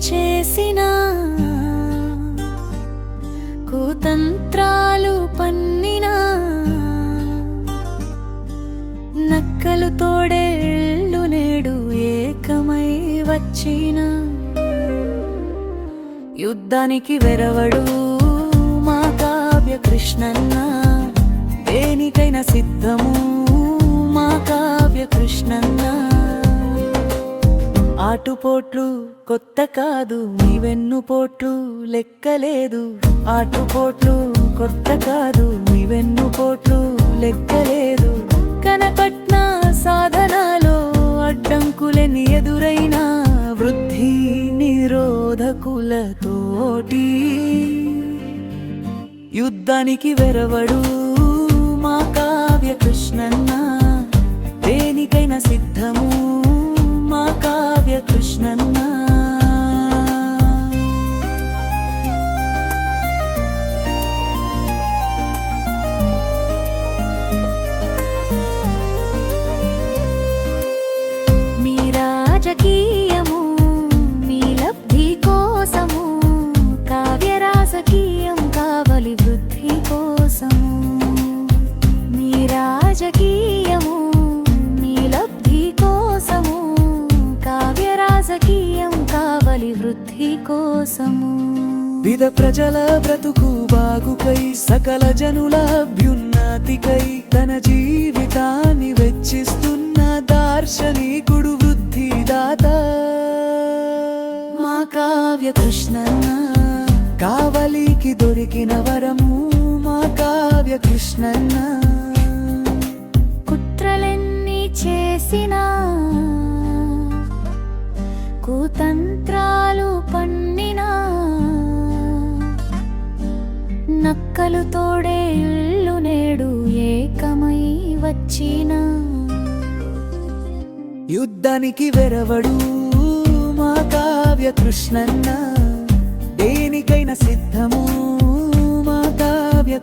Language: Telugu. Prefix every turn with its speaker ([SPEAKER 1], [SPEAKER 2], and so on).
[SPEAKER 1] చేసిన కుతంత్రాలు పన్నినా నక్కలు తోడేళ్ళు నేడు ఏకమై వచ్చిన. యుద్ధానికి వెరవడు ఆటుపోట్లు కొత్త కాదు నీ వెన్నుపోట్లు లెక్కలేదు. ఆటుపోట్లు కొత్త కాదు నీ వెన్నుపోట్లు లెక్కలేదు. కనపట్న సాధనాలో అడ్డంకులని ఎదురైన వృద్ధి నిరోధకులతోటి యుద్ధానికి వెరవడు మా కావ్య కృష్ణన్న దేనికైనా సిద్ధము. మీ రాజకీయము మీ లబ్ధి కోసము కావ్య రాజకీయం కావలి వృద్ధి కోసము. మీ రాజకీయము మీ లబ్ధి కోసము కావ్య రాజకీయం కావలి వృద్ధి కోసము.
[SPEAKER 2] విధ ప్రజల బ్రతుకు బాగుకై సకల జనుల అభ్యున్నతికై తన జీవితాన్ని
[SPEAKER 1] కావ్య కృష్ణన్న
[SPEAKER 2] కావలికి దొరికిన వరము మా కావ్య కృష్ణన్న
[SPEAKER 1] కుట్రలెన్ని చేసినా కుతంత్రాలు పన్నినా నక్కలు తోడే ఇల్లు నేడు ఏకమై వచ్చిన.
[SPEAKER 2] యుద్ధానికి వెరవడు మా కృష్ణన్న దేనికైనా సిద్ధము మా కావ్య